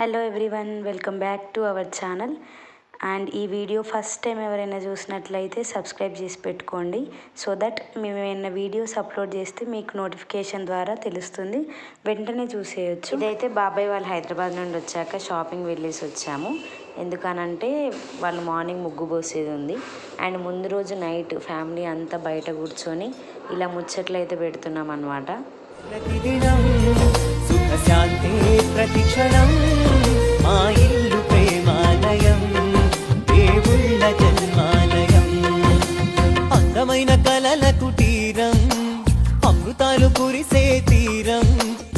Hello everyone welcome back to our channel and ఈ video first time ఎవరైనా చూసినట్లయితే subscribe చేసి పెట్టుకోండి సో దట్ మేము ఏమైనా వీడియోస్ అప్లోడ్ చేస్తే మీకు నోటిఫికేషన్ ద్వారా తెలుస్తుంది. వెంటనే చూసేయచ్చు. ఇదైతే బాబాయ్ వాళ్ళు హైదరాబాద్ నుండి వచ్చాక షాపింగ్ వెళ్ళేసి వచ్చాము. ఎందుకనంటే వాళ్ళు మార్నింగ్ ముగ్గు పోసేది ఉంది. అండ్ ముందు రోజు నైట్ ఫ్యామిలీ అంతా బయట కూర్చొని ఇలా ముచ్చట్లు అయితే పెడుతున్నాం అనమాట ప్రతిదినం సుఖశాంతే ప్రతిక్షణం మా ఇల్లు ప్రేమాలయం దేవుళ్ళ జన్మాలయం. అందమైన కలల కుటీరం అమృతాలు కురిసే తీరం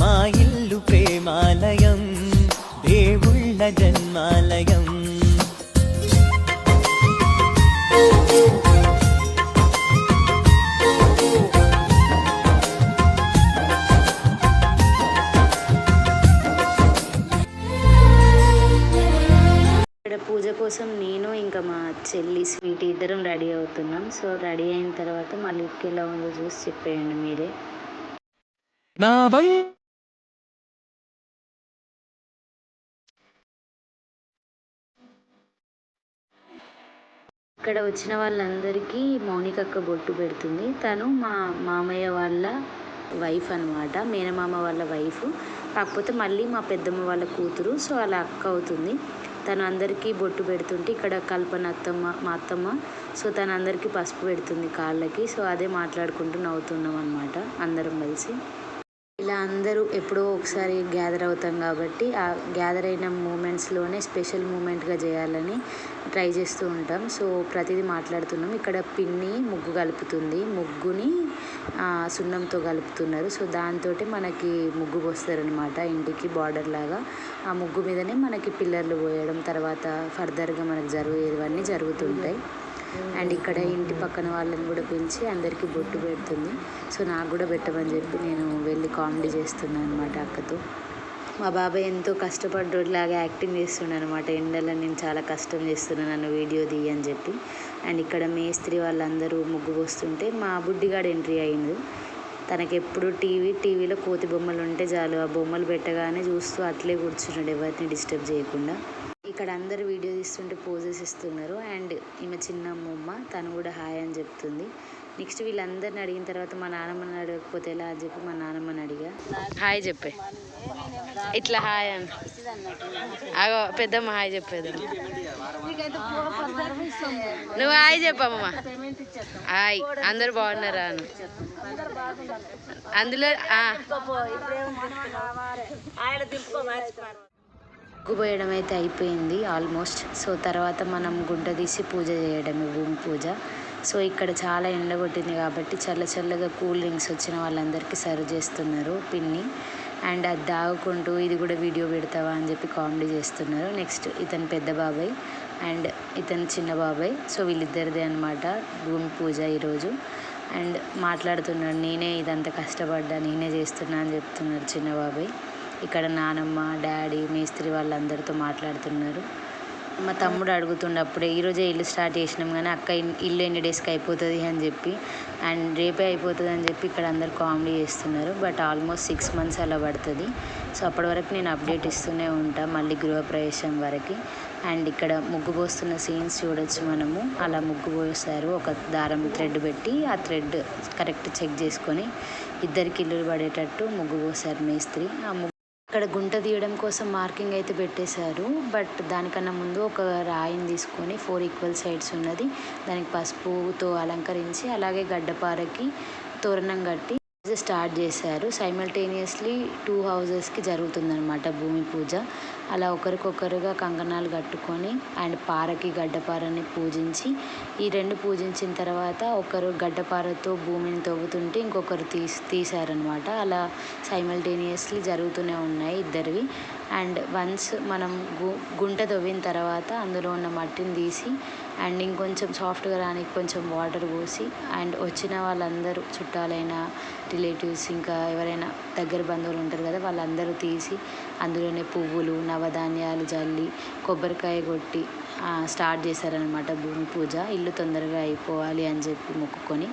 మా ఇల్లు ప్రేమాలయం దేవుళ్ళ జన్మాలయం. ఇక్కడ పూజ కోసం నేను ఇంకా మా చెల్లి స్వీట్ ఇద్దరం రెడీ అవుతున్నాం. సో రెడీ అయిన తర్వాత మా లుక్ ఎలా ఉందో చూసి చెప్పేయండి మీరే. ఇక్కడ వచ్చిన వాళ్ళందరికీ మౌనికక్క బొట్టు పెడుతుంది. తను మా మామయ్య వాళ్ళ వైఫ్ అనమాట మేనమామ వాళ్ళ వైఫ్. కాకపోతే మళ్ళీ మా పెద్దమ్మ వాళ్ళ కూతురు. సో అలా అక్క అవుతుంది. తను అందరికీ బొట్టు పెడుతుంటే ఇక్కడ కల్పన అత్తమ్మ మా అత్తమ్మ. సో తను అందరికీ పసుపు పెడుతుంది కాళ్ళకి. సో అదే మాట్లాడుకుంటూ నవ్వుతున్నాం అనమాట అందరం కలిసి. ఇలా అందరూ ఎప్పుడో ఒకసారి గ్యాదర్ అవుతాం కాబట్టి ఆ గ్యాదర్ అయిన మూమెంట్స్లోనే స్పెషల్ మూమెంట్గా చేయాలని ట్రై చేస్తూ ఉంటాం. సో ప్రతిదీ మాట్లాడుతున్నాం. ఇక్కడ పిన్ని ముగ్గు కలుపుతుంది. ముగ్గుని సున్నంతో కలుపుతున్నారు. సో దాంతో మనకి ముగ్గు పోస్తారనమాట ఇంటికి బార్డర్ లాగా. ఆ ముగ్గు మీదనే మనకి పిల్లర్లు పోయడం తర్వాత ఫర్దర్గా మనకు జరిగేవన్నీ జరుగుతుంటాయి. అండ్ ఇక్కడ ఇంటి పక్కన వాళ్ళని కూడా పిలిచి అందరికీ బొట్టు పెడుతుంది. సో నాకు కూడా పెట్టమని చెప్పి నేను వెళ్ళి కామెడీ చేస్తున్నాను అనమాట అక్కతో. మా బాబాయ్ ఎంతో కష్టపడ్డోట్లాగా యాక్టింగ్ చేస్తున్నాను అనమాట ఎండలో నేను చాలా కష్టం చేస్తున్నాను నన్ను వీడియో తీయని అని చెప్పి. అండ్ ఇక్కడ మేస్త్రి వాళ్ళందరూ ముగ్గు పోస్తుంటే మా బుడ్డిగాడు ఎంట్రీ అయింది తనకి ఎప్పుడు టీవీ టీవీలో కోతి బొమ్మలు ఉంటే చాలు. ఆ బొమ్మలు పెట్టగానే చూస్తూ అట్లే కూర్చున్నాడు ఎవరిని డిస్టర్బ్ చేయకుండా. ఇక్కడ అందరు వీడియో తీస్తుంటే పోజెస్ ఇస్తున్నారు. అండ్ ఈమె చిన్న అమ్మమ్మ తను కూడా హాయ్ అని చెప్తుంది. నెక్స్ట్ వీళ్ళందరిని అడిగిన తర్వాత మా నాన్నమ్మని అడగకపోతే ఎలా అని చెప్పి మా నాన్నమ్మని అడిగా. హాయ్ చెప్పే. ఇట్లా హాయ్ అని. అగో పెద్దమ్మ హాయ్ చెప్పేది. నువ్వు హాయ్ చెప్పమ్మ. హాయ్ అందరు బాగున్నారా అని. అందులో ముగ్గుపోయడం పోయడం అయితే అయిపోయింది ఆల్మోస్ట్. సో తర్వాత మనం గుంట తీసి పూజ చేయడమే భూమి పూజ. సో ఇక్కడ చాలా ఎండ కొట్టింది కాబట్టి చల్ల చల్లగా కూల్ డ్రింక్స్ వచ్చిన వాళ్ళందరికీ సర్వ్ చేస్తున్నారు పిన్ని. అండ్ అది దాగుకుంటూ ఇది కూడా వీడియో పెడతావా అని చెప్పి కామెడీ చేస్తున్నారు. నెక్స్ట్ ఇతను పెద్ద బాబాయ్ అండ్ ఇతను చిన్న బాబాయ్. సో వీళ్ళిద్దరిదే అనమాట భూమి పూజ ఈరోజు. అండ్ మాట్లాడుతున్నాడు నేనే ఇదంతా కష్టపడ్డా నేనే చేస్తున్నా అని చెప్తున్నారు చిన్న బాబాయ్. ఇక్కడ నానమ్మ డాడీ మేస్త్రి వాళ్ళందరితో మాట్లాడుతున్నారు. మా తమ్ముడు అడుగుతుండప్పుడే ఈరోజే ఇల్లు స్టార్ట్ చేసినాం కానీ అక్క ఇల్లు ఎన్ని డేస్కి అయిపోతుంది? అని చెప్పి అండ్ రేపే అయిపోతుంది అని చెప్పి ఇక్కడ అందరు కామెడీ చేస్తున్నారు. బట్ ఆల్మోస్ట్ సిక్స్ మంత్స్ అలా పడుతుంది. సో అప్పటి వరకు నేను అప్డేట్ ఇస్తూనే ఉంటాను మళ్ళీ గృహప్రవేశం వరకు. అండ్ ఇక్కడ ముగ్గు పోస్తున్న సీన్స్ చూడొచ్చు మనము. అలా ముగ్గు పోస్తారు ఒక దారం థ్రెడ్ పెట్టి ఆ థ్రెడ్ కరెక్ట్ చెక్ చేసుకొని ఇద్దరికి ఇల్లు పడేటట్టు ముగ్గు పోసారు మేస్త్రి. ఆ ముగ్గు ఇక్కడ గుంట తీయడం కోసం మార్కింగ్ అయితే పెట్టేశారు. బట్ దానికన్నా ముందు ఒక రాయిని తీసుకొని ఫోర్ ఈక్వల్ సైడ్స్ ఉన్నది. దానికి పసుపుతో అలంకరించి అలాగే గడ్డపారకి తోరణం కట్టి స్టార్ట్ చేశారు. సైమల్టేనియస్లీ టూ హౌజెస్కి జరుగుతుందనమాట భూమి పూజ. అలా ఒకరికొకరుగా కంకణాలు కట్టుకొని అండ్ పారకి గడ్డపారని పూజించి ఈ రెండు పూజించిన తర్వాత ఒకరు గడ్డపారతో భూమిని తవ్వుతుంటే ఇంకొకరు తీసి తీశారనమాట అలా సైమల్టేనియస్లీ జరుగుతూనే ఉన్నాయి ఇద్దరివి. అండ్ వన్స్ మనం గు గుంట తవ్విన తర్వాత అందులో ఉన్న మట్టిని తీసి అండ్ ఇంకొంచెం సాఫ్ట్గా రానికి కొంచెం వాటర్ పోసి అండ్ వచ్చిన వాళ్ళందరూ చుట్టాలైన రిలేటివ్స్ ఇంకా ఎవరైనా దగ్గర బంధువులు ఉంటారు కదా వాళ్ళందరూ తీసి అందులోనే పువ్వులు నవధాన్యాలు జల్లి కొబ్బరికాయ కొట్టి స్టార్ట్ చేశారనమాట భూమి పూజ. ఇల్లు తొందరగా అయిపోవాలి అని చెప్పి మొక్కుకొని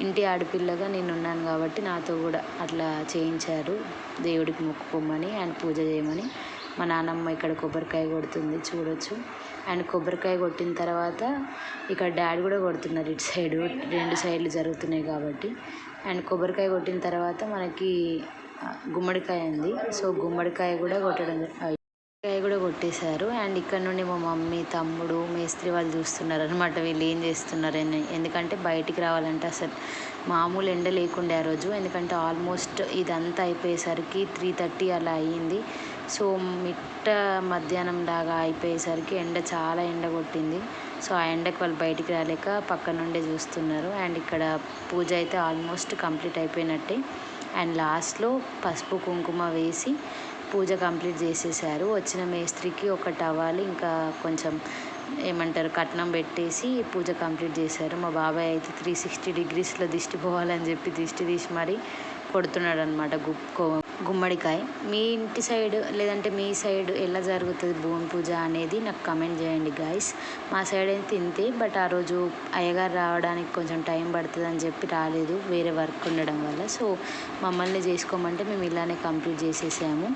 ఇంటి ఆడపిల్లగా నేను ఉన్నాను కాబట్టి నాతో కూడా అట్లా చేయించారు. దేవుడికి మొక్కుకోమని అండ్ పూజ చేయమని మా నాన్నమ్మ ఇక్కడ కొబ్బరికాయ కొడుతుంది చూడొచ్చు. అండ్ కొబ్బరికాయ కొట్టిన తర్వాత ఇక్కడ డాడీ కూడా కొడుతున్నారు ఇటు సైడ్. రెండు సైడ్లు జరుగుతున్నాయి కాబట్టి. అండ్ కొబ్బరికాయ కొట్టిన తర్వాత మనకి గుమ్మడికాయ ఉంది. సో గుమ్మడికాయ కూడా కొట్టడం కాయ కూడా కొట్టేశారు. అండ్ ఇక్కడ నుండి మా మమ్మీ తమ్ముడు మేస్త్రి వాళ్ళు చూస్తున్నారు అనమాట వీళ్ళు ఏం చేస్తున్నారు ఎందుకంటే బయటికి రావాలంటే అసలు మామూలు ఎండ లేకుండే ఆ రోజు. ఎందుకంటే ఆల్మోస్ట్ ఇదంతా అయిపోయేసరికి త్రీ థర్టీ అలా అయ్యింది. సో మిట్ట మధ్యాహ్నం దాకా అయిపోయేసరికి ఎండ చాలా ఎండ కొట్టింది. సో ఆ ఎండకి వాళ్ళు బయటికి రాలేక పక్క నుండే చూస్తున్నారు. అండ్ ఇక్కడ పూజ అయితే ఆల్మోస్ట్ కంప్లీట్ అయిపోయినట్టే. అండ్ లాస్ట్లో పసుపు కుంకుమ వేసి పూజ కంప్లీట్ చేసేసారు. వచ్చిన మేస్త్రికి ఒక టవాల్ ఇంకా కొంచెం ఏమంటారు కట్నం పెట్టేసి పూజ కంప్లీట్ చేశారు. మా బాబాయ్ అయితే త్రీ సిక్స్టీ డిగ్రీస్లో దిష్టి పోవాలని చెప్పి దిష్టి తీసి మరీ కొడుతున్నాడు అనమాట గుమ్మడికాయ. మీ ఇంటి సైడ్ లేదంటే మీ సైడ్ ఎలా జరుగుతుంది భూమి పూజ అనేది నాకు కమెంట్ చేయండి గాయస్ మా సైడ్ అయితే ఇంతే బట్ ఆ రోజు అయ్యగారు రావడానికి కొంచెం టైం పడుతుంది అని చెప్పి రాలేదు వేరే వర్క్ ఉండడం వల్ల. సో మమ్మల్ని చేసుకోమంటే మేము ఇలానే కంప్లీట్ చేసేసాము.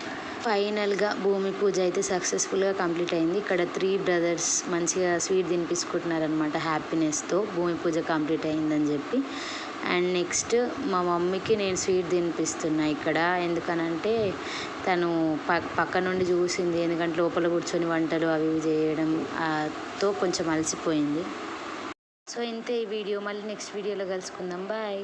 ఫైనల్గా భూమి పూజ అయితే సక్సెస్ఫుల్గా కంప్లీట్ అయింది. ఇక్కడ త్రీ బ్రదర్స్ మంచిగా స్వీట్ తినిపించుకుంటున్నారనమాట హ్యాపీనెస్తో భూమి పూజ కంప్లీట్ అయిందని చెప్పి. అండ్ నెక్స్ట్ మా మమ్మీకి నేను స్వీట్ తినిపిస్తున్నా ఇక్కడ. ఎందుకనంటే తను పక్క నుండి చూసింది. ఎందుకంటే లోపల కూర్చొని వంటలు అవి ఇవి చేయడం తో కొంచెం అలసిపోయింది. సో ఇంతే ఈ వీడియో. మళ్ళీ నెక్స్ట్ వీడియోలో కలుసుకుందాం. బాయ్.